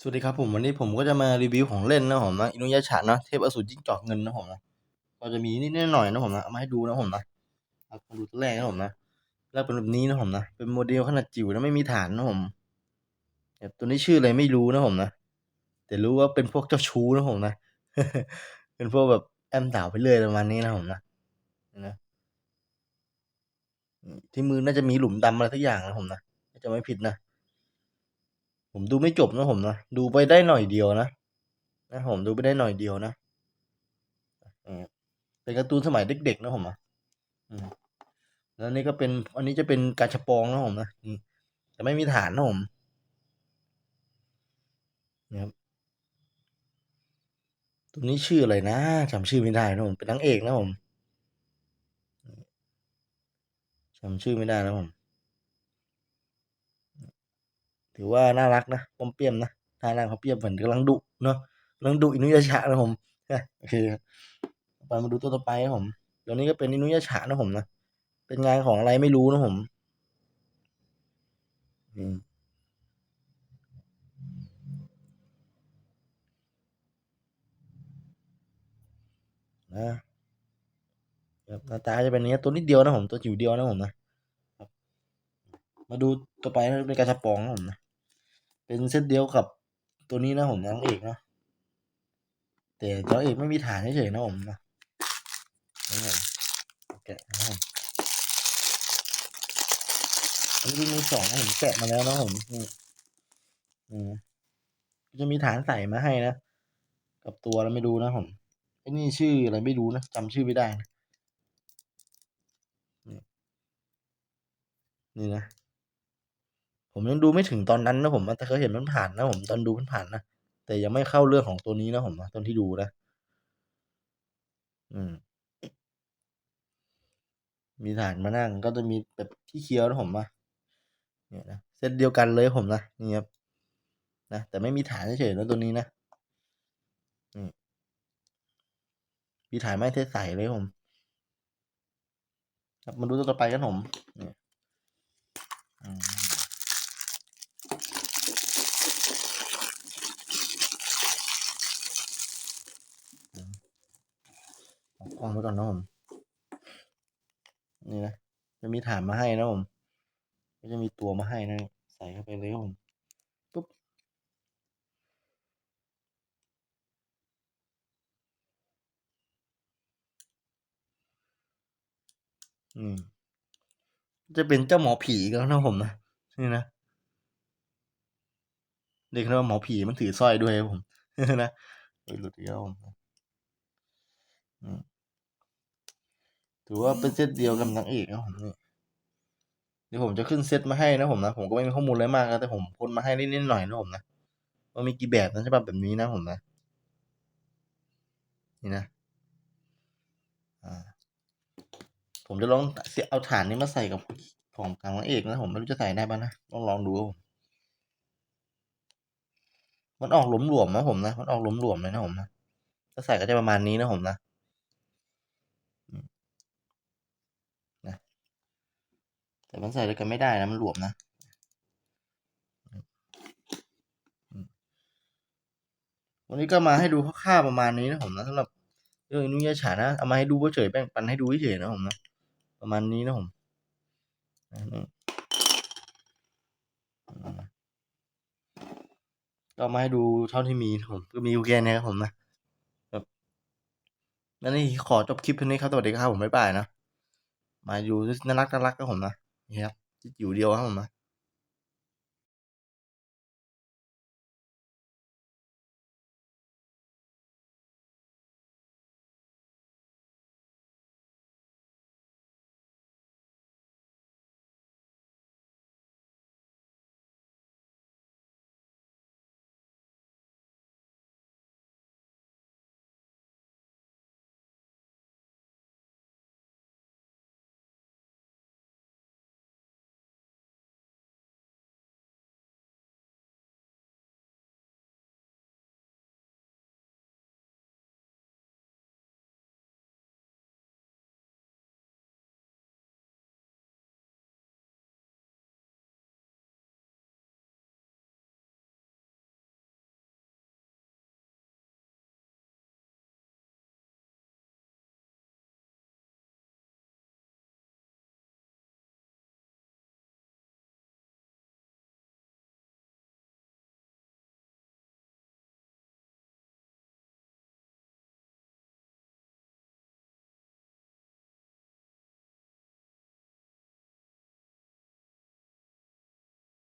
สวัสดีครับผมวันนี้ผมก็จะมารีวิวของเล่นนะผมนะอินุยาชะนะเทพอสูรจิ้งจอกเงินนะผมนะก็จะมีนิดหน่อยนะผมนะเอามาให้ดูนะผมนะเอามาดูตัวแรกนะผมนะแล้วเป็นแบบนี้นะผมนะเป็นโมเดลขนาดจิ๋วนะไม่มีฐานนะผมแบบตัวนี้ชื่ออะไรไม่รู้นะผมนะแต่รู้ว่าเป็นพวกเจ้าชู้นะผมนะเป็นพวกแบบแอมสาวไปเรื่อยประมาณนี้นะผมนะนะที่มือน่าจะมีหลุมดำอะไรสักอย่างนะผมนะจะไม่ผิดนะ ผมดูไม่จบนะผมนะ ดูไปได้หน่อยเดียวนะนะผมดูไปได้หน่อยเดียวนะเออเป็นการ์ตูนสมัยเด็กๆนะผมนะอืมแล้วนี่ก็เป็น อันนี้จะเป็นกาชปองนะผมนะนี่แต่ไม่มีฐานนะผมนี่ครับตัวนี้ชื่ออะไรนะจำชื่อไม่ได้นะผมเป็นนางเอกนะผมจำชื่อไม่ได้นะผม ถือว่าน่ารักนะปมเปียมนะท่านั่งเขาเปียมเหมือนกำลังดุเนาะกำลังดุอินุยาชะนะผมนะโอเคไปมาดูตัวต่อไปครับผมตัวนี้ก็เป็นอินุยาชะนะผมนะเป็นงานของอะไรไม่รู้นะผมอืมนะครับหน้าตาจะเป็นนี้ตัวนิดเดียวนะผมตัวจิ๋วเดียวนะผมนะครับมาดูต่อไปนะเป็นกาชาปองนะผมนะ เป็นเซตเดียวกับตัวนี้นะผมนางเอกนะแต่เจ้าเอกไม่มีฐานเฉยๆนะผมนะนี่ผมแกะนะผมอันนี้มีสองนะผมแกะมาแล้วนะผมนี่อืมจะมีฐานใส่มาให้นะกับตัวแล้วไม่ดูนะผมไอ้นี่ชื่ออะไรไม่รู้นะจำชื่อไม่ได้นะนี่นะ ผมยังดูไม่ถึงตอนนั้นนะผมแต่เคยเห็นมันผ่านนะผมตอนดูมันผ่านนะแต่ยังไม่เข้าเรื่องของตัวนี้นะผมนะตอนที่ดูนะอืม มีฐานมานั่งก็จะมีแบบที่เคี้ยวนะผมนะเนี่ยนะเซตเดียวกันเลยผมนะนี่ครับนะแต่ไม่มีฐานเฉยๆนะตัวนี้นะนี่มีฐานไม่เทใสเลยผม ครับมาดูตัวต่อไปกันผมนี่อืมเอา กล้องไว้ก่อนนะผม นี่นะ จะมีฐานมาให้นะผม ก็จะมีตัวมาให้นะ ใส่เข้าไปเลยครับผม ปุ๊บ อืม จะเป็นเจ้าหมอผีกันนะผมนะ นี่นะเรียกว่าหมอผีมันถือสร้อยด้วยผม นะหลุดอีกแล้วผมอืม ถือว่าเป็นเซตเดียวกับนางเอกนะผมนี่เดี๋ยวผมจะขึ้นเซตมาให้นะผมนะ ผมก็ไม่มีข้อมูลอะไรมากนะแต่ผมพ่นมาให้นิดๆหน่อยๆนะผมนะว่ามีกี่แบบนะใช่ป่ะแบบนี้นะผมนะ นี่นะอ่าผมจะลองเอาฐานนี้มาใส่กับของกลางนางเอกนะผมไม่รู้จะใส่ได้ป่ะนะต้องลองดูครับผมมันออกหลวมๆนะผมนะ มันออกหลวมๆเลยนะผมนะถ้าใส่ก็จะประมาณนี้นะผมนะนะ แต่มันใส่ด้วยกันไม่ได้นะ มันหลวมนะวันนี้ก็มาให้ดูคร่าวๆประมาณนี้นะผมนะสำหรับเรื่องนุยาฉานะเอามาให้ดูเฉยๆแบ่งปันให้ดูเฉยๆนะผมนะประมาณนี้นะผมก็มาให้ดูเท่าที่มีผมก็มีอยู่แค่นี้ครับผมนะแบบนั่นนี่ขอจบคลิปเท่านี้ครับสวัสดีครับผมบ๊ายบายนะมาอยู่น่ารักน่ารักครับผมนะ นี่ครับจิ๋วเดียวครับผมนะ